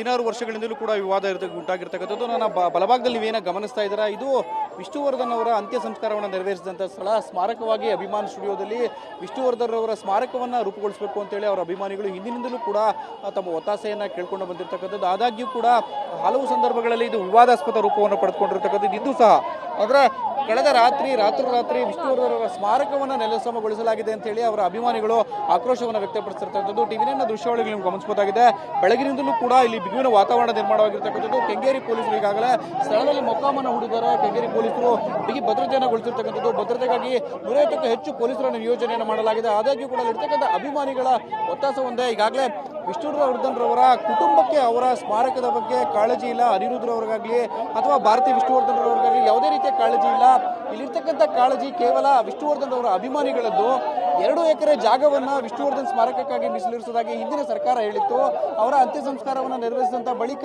ಹದಿನಾರು ವರ್ಷಗಳಿಂದಲೂ ಕೂಡ ವಿವಾದ ಇರ್ತ, ಉಂಟಾಗಿರ್ತಕ್ಕಂಥದ್ದು. ನನ್ನ ಬಲಭಾಗದಲ್ಲಿ ನೀವೇನ ಗಮನಿಸ್ತಾ ಇದ್ದೀರಾ? ಇದು ವಿಷ್ಣುವರ್ಧನ್ ಅವರ ಅಂತ್ಯ ಸಂಸ್ಕಾರವನ್ನು ನೆರವೇರಿಸಿದಂಥ ಸ್ಥಳ. ಸ್ಮಾರಕವಾಗಿ ಅಭಿಮಾನ್ ಸ್ಟುಡಿಯೋದಲ್ಲಿ ವಿಷ್ಣುವರ್ಧನ್ ಅವರ ಸ್ಮಾರಕವನ್ನು ರೂಪುಗೊಳಿಸಬೇಕು ಅಂತೇಳಿ ಅವರ ಅಭಿಮಾನಿಗಳು ಹಿಂದಿನಿಂದಲೂ ಕೂಡ ತಮ್ಮ ಒತ್ತಾಸೆಯನ್ನು ಕೇಳ್ಕೊಂಡು ಬಂದಿರತಕ್ಕಂಥದ್ದು. ಆದಾಗ್ಯೂ ಕೂಡ ಹಲವು ಸಂದರ್ಭಗಳಲ್ಲಿ ಇದು ವಿವಾದಾಸ್ಪದ ರೂಪವನ್ನು ಪಡೆದುಕೊಂಡಿರ್ತಕ್ಕಂಥದ್ದು. ಇದು ಸಹ. ಅಂದರೆ ಕಳೆದ ರಾತ್ರಿ ರಾತ್ರಿ ರಾತ್ರಿ ವಿಷ್ಣುವರ್ಧನ್ ಅವರ ಸ್ಮಾರಕವನ್ನು ನೆಲಸಮಗೊಳಿಸಲಾಗಿದೆ ಅಂತ ಹೇಳಿ ಅವರ ಅಭಿಮಾನಿಗಳು ಆಕ್ರೋಶವನ್ನು ವ್ಯಕ್ತಪಡಿಸಿರ್ತಕ್ಕಂಥದ್ದು ಟಿವಿನ ದೃಶ್ಯಾವಳಿಗಳು ನಿಮ್ಗೆ ಗಮನಿಸಬಹುದಾಗಿದೆ ಬೆಳಗಿನಿಂದಲೂ ಕೂಡ ಇಲ್ಲಿ ಬಿಗುವಿನ ವಾತಾವರಣ ನಿರ್ಮಾಣವಾಗಿರ್ತಕ್ಕಂಥದ್ದು. ಕೆಂಗೇರಿ ಪೊಲೀಸರು ಈಗಾಗಲೇ ಸ್ಥಳದಲ್ಲಿ ಮೊಕ್ಕಾಮನ್ನು ಹೂಡಿದ್ದಾರೆ. ಕೆಂಗೇರಿ ಪೊಲೀಸರು ಬಿಗಿ ಭದ್ರತೆಯನ್ನು ಗೊಳಿಸಿರ್ತಕ್ಕಂಥದ್ದು ಭದ್ರತೆಗಾಗಿ ನೂರೈವತ್ತಕ್ಕೂ ಹೆಚ್ಚು ಪೊಲೀಸರನ್ನು ನಿಯೋಜನೆಯನ್ನು ಮಾಡಲಾಗಿದೆ. ಆದಾಗ್ಯೂ ಕೂಡ ಅಲ್ಲಿರ್ತಕ್ಕಂಥ ಅಭಿಮಾನಿಗಳ ಒತ್ತಾಸ ಒಂದೇ ಈಗಾಗಲೇ ವಿಷ್ಣುವರ್ಧನ್ ರವರ ಕುಟುಂಬಕ್ಕೆ, ಅವರ ಸ್ಮಾರಕದ ಬಗ್ಗೆ ಕಾಳಜಿ ಇಲ್ಲ ಅನಿರುದ್ರವರಿಗಾಗಲಿ ಅಥವಾ ಭಾರತಿ ವಿಷ್ಣುವರ್ಧನ್ ಅವರಿಗಾಗಲಿ ಯಾವುದೇ ರೀತಿಯ ಕಾಳಜಿ ಇಲ್ಲ. ಇಲ್ಲಿರ್ತಕ್ಕಂಥ ಕಾಳಜಿ ಕೇವಲ ವಿಷ್ಣುವರ್ಧನ್ ಅವರ ಅಭಿಮಾನಿಗಳದ್ದು. ಎರಡು ಎಕರೆ ಜಾಗವನ್ನ ವಿಷ್ಣುವರ್ಧನ್ ಸ್ಮಾರಕಕ್ಕಾಗಿ ಮೀಸಲಿರಿಸುವುದಾಗಿ ಹಿಂದಿನ ಸರ್ಕಾರ ಹೇಳಿತ್ತು. ಅವರ ಅಂತ್ಯ ಸಂಸ್ಕಾರವನ್ನು ನೆರವೇರಿಸಿದಂತ ಬಳಿಕ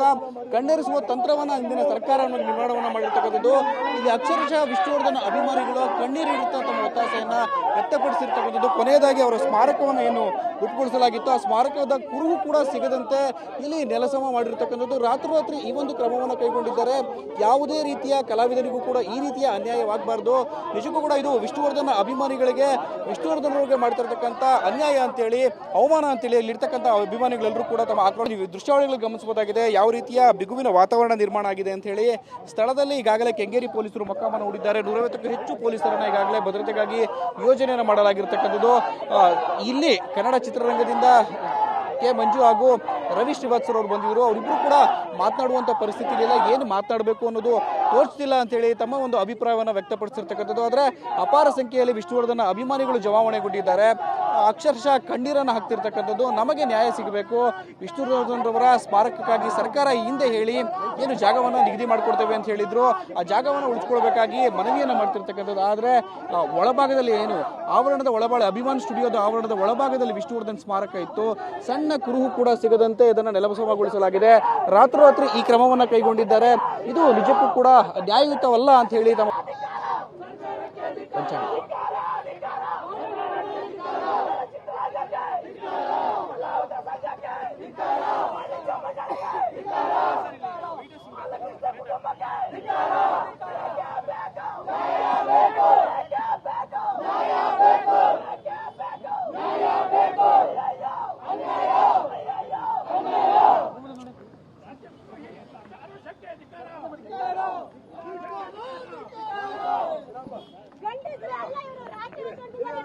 ಕಣ್ಣೆರಿಸುವ ತಂತ್ರವನ್ನ ಹಿಂದಿನ ಸರ್ಕಾರವನ್ನು ನಿರ್ಮಾಣವನ್ನು ಮಾಡಿರ್ತಕ್ಕಂಥದ್ದು. ಇಲ್ಲಿ ಅಕ್ಷರಶಃ ವಿಷ್ಣುವರ್ಧನ್ ಅಭಿಮಾನಿಗಳು ಕಣ್ಣೀರಿಡುತ್ತಾ ತಮ್ಮ ಒತ್ತಾಸೆಯನ್ನ ವ್ಯಕ್ತಪಡಿಸಿರ್ತಕ್ಕಂಥದ್ದು. ಕೊನೆಯದಾಗಿ ಅವರ ಸ್ಮಾರಕವನ್ನು ಏನು ರೂಪುಗೊಳಿಸಲಾಗಿತ್ತು ಆ ಸ್ಮಾರಕದ ಕುರುಹು ಕೂಡ ಸಿಗದಂತೆ ಇಲ್ಲಿ ನೆಲಸಮ ಮಾಡಿರ್ತಕ್ಕಂಥದ್ದು. ರಾತ್ರೋರಾತ್ರಿ ಈ ಒಂದು ಕ್ರಮವನ್ನು ಕೈಗೊಂಡಿದ್ದಾರೆ. ಯಾವುದೇ ರೀತಿಯ ಕಲಾವಿದರಿಗೂ ಕೂಡ ಈ ರೀತಿಯ ಅನ್ಯಾಯವಾಗಬಾರ್ದು. ನಿಜಕ್ಕೂ ಕೂಡ ಇದು ವಿಷ್ಣುವರ್ಧನ ಅಭಿಮಾನಿಗಳಿಗೆ ವಿಷ್ಣುವರ್ಧನ್ ಅವರಿಗೆ ಮಾಡ್ತಿರ್ತಕ್ಕಂಥ ಅನ್ಯಾಯ ಅಂತೇಳಿ, ಅವಮಾನ ಅಂತೇಳಿ ಇಲ್ಲಿರ್ತಕ್ಕಂಥ ಅಭಿಮಾನಿಗಳೆಲ್ಲರೂ ಕೂಡ ತಮ್ಮ ಆಕ್ರೋಶ ನೀವು ದೃಶ್ಯಾವಳಿಗಳು ಗಮನಿಸಬಹುದಾಗಿದೆ. ಯಾವ ರೀತಿಯ ಬಿಗುವಿನ ವಾತಾವರಣ ನಿರ್ಮಾಣ ಆಗಿದೆ ಅಂತ ಹೇಳಿ ಸ್ಥಳದಲ್ಲಿ ಈಗಾಗಲೇ ಕೆಂಗೇರಿ ಪೊಲೀಸರು ಮೊಕ್ಕಾಮನ್ನು ಹೂಡಿದ್ದಾರೆ. ನೂರೈವತ್ತಕ್ಕೂ ಹೆಚ್ಚು ಪೊಲೀಸರನ್ನ ಈಗಾಗಲೇ ಭದ್ರತೆಗಾಗಿ ಯೋಜನೆಯನ್ನು ಮಾಡಲಾಗಿರ್ತಕ್ಕಂಥದ್ದು. ಇಲ್ಲಿ ಕನ್ನಡ ಚಿತ್ರರಂಗದಿಂದ ಕೆ ಮಂಜು ಹಾಗೂ ರವಿ ಶ್ರೀವಾತ್ಸರ್ ಅವರು ಬಂದಿದ್ರು. ಅವರಿಬ್ಬರು ಕೂಡ ಮಾತನಾಡುವಂಥ ಪರಿಸ್ಥಿತಿ ಇಲ್ಲ ಏನು ಮಾತನಾಡಬೇಕು ಅನ್ನೋದು ತೋರಿಸ್ತಿಲ್ಲ ಅಂತೇಳಿ ತಮ್ಮ ಒಂದು ಅಭಿಪ್ರಾಯವನ್ನು ವ್ಯಕ್ತಪಡಿಸಿರ್ತಕ್ಕಂಥದ್ದು. ಆದರೆ ಅಪಾರ ಸಂಖ್ಯೆಯಲ್ಲಿ ವಿಷ್ಣುವರ್ಧನ ಅಭಿಮಾನಿಗಳು ಜಮಾವಣೆಗೊಂಡಿದ್ದಾರೆ. ಅಕ್ಷರಶಃ ಕಣ್ಣೀರನ್ನು ಹಾಕ್ತಿರ್ತಕ್ಕಂಥದ್ದು ನಮಗೆ ನ್ಯಾಯ ಸಿಗಬೇಕು. ವಿಷ್ಣುವರ್ಧನ್ರವರ ಸ್ಮಾರಕಕ್ಕಾಗಿ ಸರ್ಕಾರ ಹಿಂದೆ ಹೇಳಿ ಏನು ಜಾಗವನ್ನು ನಿಗದಿ ಮಾಡಿಕೊಡ್ತೇವೆ ಅಂತ ಹೇಳಿದ್ರು. ಆ ಜಾಗವನ್ನು ಉಳಿಸ್ಕೊಳ್ಬೇಕಾಗಿ ಮನವಿಯನ್ನು ಮಾಡ್ತಿರ್ತಕ್ಕಂಥದ್ದು. ಆದರೆ ಒಳಭಾಗದಲ್ಲಿ ಏನು, ಆವರಣದ ಒಳಬಾಳೆ ಅಭಿಮಾನ್ ಸ್ಟುಡಿಯೋದ ಆವರಣದ ಒಳಭಾಗದಲ್ಲಿ ವಿಷ್ಣುವರ್ಧನ್ ಸ್ಮಾರಕ ಇತ್ತು. ಸಣ್ಣ ಕುರುಹು ಕೂಡ ಸಿಗದಂತೆ ಇದನ್ನು ನೆಲಸಮಗೊಳಿಸಲಾಗಿದೆ ರಾತ್ರೋರಾತ್ರಿ ಈ ಕ್ರಮವನ್ನು ಕೈಗೊಂಡಿದ್ದಾರೆ. ಇದು ನಿಜಕ್ಕೂ ಕೂಡ ನ್ಯಾಯಯುತವಲ್ಲ ಅಂತ ಹೇಳಿ ತಮ್ಮ